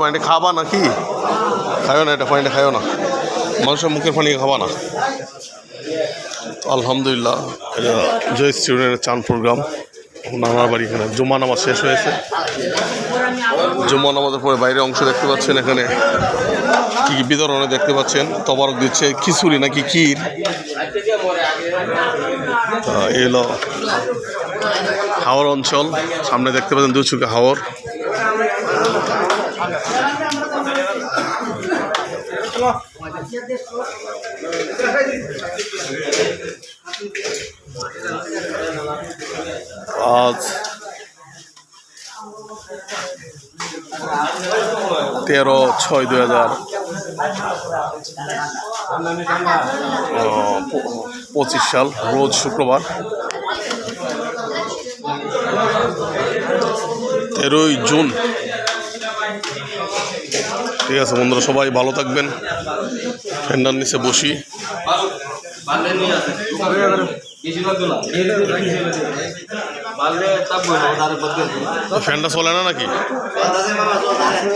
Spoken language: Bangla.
পানিটা খাবা নাকি? খায়ও না এটা, পানিটা খায়ও না। মানুষের মুখের পানি খাবা না। আলহামদুলিল্লাহ জয় স্টুডেন্টের চান প্রোগ্রাম নানার বাড়ি এখানে জুমা নামাজ শেষ হয়েছে। জুমা নামাজের পরে বাইরে অংশ দেখতে পাচ্ছেন এখানে। কি কি বিতরণে দেখতে পাচ্ছেন? তবারক দিচ্ছে, খিচুড়ি নাকি ক্ষীর? হলো হাওর অঞ্চল। সামনে দেখতে পাচ্ছেন দুচুকে হাওর। আজ তেরো ছয় দুই হাজার পঁচিশ সাল রোজ শুক্রবার। তেরোই জুন ঠিক আছে বন্ধুরা সবাই ভালো থাকবেন। ফ্যান্ডার নিচে বসি। ফ্যানটা চলে না নাকি?